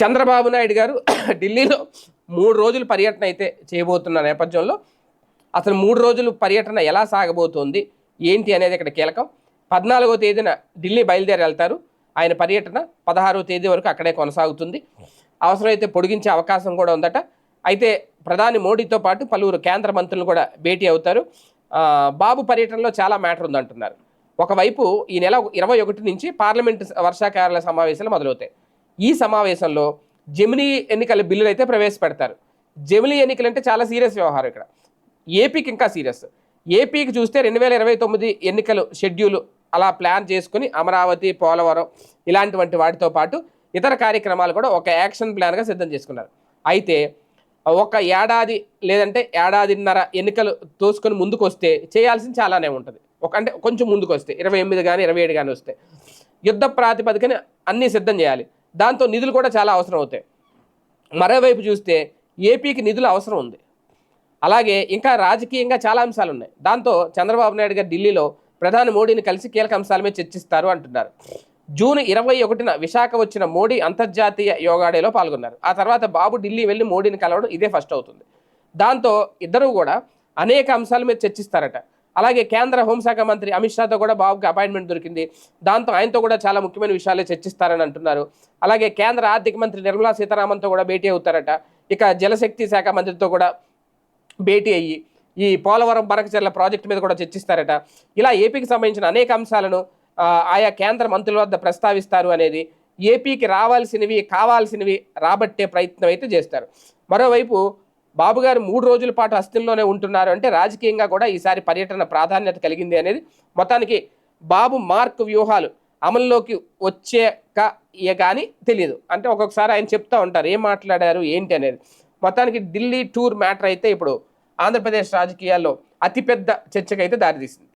చంద్రబాబు నాయుడు గారు ఢిల్లీలో మూడు రోజులు పర్యటన అయితే చేయబోతున్న నేపథ్యంలో అసలు మూడు రోజులు పర్యటన ఎలా సాగబోతోంది? ఏంటి అనేది ఇక్కడ కీలకం. పద్నాలుగో తేదీన ఢిల్లీ బయలుదేరి వెళ్తారు. ఆయన పర్యటన పదహారో తేదీ వరకు అక్కడే కొనసాగుతుంది. అవసరమైతే పొడిగించే అవకాశం కూడా ఉందట. అయితే ప్రధాని మోడీతో పాటు పలువురు కేంద్ర మంత్రులు కూడా భేటీ అవుతారు. బాబు పర్యటనలో చాలా మ్యాటర్ ఉందంటున్నారు. ఒకవైపు ఈ నెల ఇరవై ఒకటి నుంచి పార్లమెంటు వర్షాకాల సమావేశాలు మొదలవుతాయి. ఈ సమావేశంలో జమినీ ఎన్నికల బిల్లులు అయితే ప్రవేశపెడతారు. జమినీ ఎన్నికలు అంటే చాలా సీరియస్ వ్యవహారం ఇక్కడ. ఏపీకి ఇంకా సీరియస్. ఏపీకి చూస్తే రెండు వేల ఇరవై తొమ్మిది ఎన్నికలు షెడ్యూల్ అలా ప్లాన్ చేసుకుని అమరావతి పోలవరం ఇలాంటివంటి వాటితో పాటు ఇతర కార్యక్రమాలు కూడా ఒక యాక్షన్ ప్లాన్గా సిద్ధం చేసుకున్నారు. అయితే ఒక ఏడాది లేదంటే ఏడాదిన్నర ఎన్నికలు తోసుకొని ముందుకు వస్తే చేయాల్సింది చాలానే ఉంటుంది. ఒక అంటే కొంచెం ముందుకు వస్తే ఇరవై ఎనిమిది కానీ ఇరవై ఏడు కానీ వస్తే. యుద్ధ ప్రాతిపదికని అన్నీ సిద్ధం చేయాలి. దాంతో నిధులు కూడా చాలా అవసరం అవుతాయి. మరోవైపు చూస్తే ఏపీకి నిధులు అవసరం ఉంది. అలాగే ఇంకా రాజకీయంగా చాలా అంశాలు ఉన్నాయి. దాంతో చంద్రబాబు నాయుడు గారు ఢిల్లీలో ప్రధాని మోడీని కలిసి కీలక అంశాల మీద చర్చిస్తారు అంటున్నారు. జూన్ ఇరవై ఒకటిన విశాఖ వచ్చిన మోడీ అంతర్జాతీయ యోగాడేలో పాల్గొన్నారు. ఆ తర్వాత బాబు ఢిల్లీ వెళ్ళి మోడీని కలవడం ఇదే ఫస్ట్ అవుతుంది. దాంతో ఇద్దరు కూడా అనేక అంశాల మీద చర్చిస్తారట. అలాగే కేంద్ర హోంశాఖ మంత్రి అమిత్ షాతో కూడా బాబుకి అపాయింట్మెంట్ దొరికింది. దాంతో ఆయనతో కూడా చాలా ముఖ్యమైన విషయాలే చర్చిస్తారని అంటున్నారు. అలాగే కేంద్ర ఆర్థిక మంత్రి నిర్మలా సీతారామన్తో కూడా భేటీ అవుతారట. ఇక జలశక్తి శాఖ మంత్రితో కూడా భేటీ అయ్యి ఈ పోలవరం బరకచెర్ల ప్రాజెక్టు మీద కూడా చర్చిస్తారట. ఇలా ఏపీకి సంబంధించిన అనేక అంశాలను ఆయా కేంద్ర మంత్రుల వద్ద ప్రస్తావిస్తారు అనేది ఏపీకి రావాల్సినవి కావాల్సినవి రాబట్టే ప్రయత్నం అయితే చేస్తారు. మరోవైపు బాబు గారు మూడు రోజుల పాటు హస్తంలోనే ఉంటున్నారు అంటే రాజకీయంగా కూడా ఈసారి పర్యటన ప్రాధాన్యత కలిగింది అనేది మొత్తానికి బాబు మార్క్ వ్యూహాలు అమల్లోకి వచ్చాక ఇక కానీ తెలియదు. అంటే ఒక్కొక్కసారి ఆయన చెప్తూ ఉంటారు ఏం మాట్లాడారు ఏంటి అనేది. మొత్తానికి ఢిల్లీ టూర్ మ్యాటర్ అయితే ఇప్పుడు ఆంధ్రప్రదేశ్ రాజకీయాల్లో అతిపెద్ద చర్చకైతే దారితీసింది.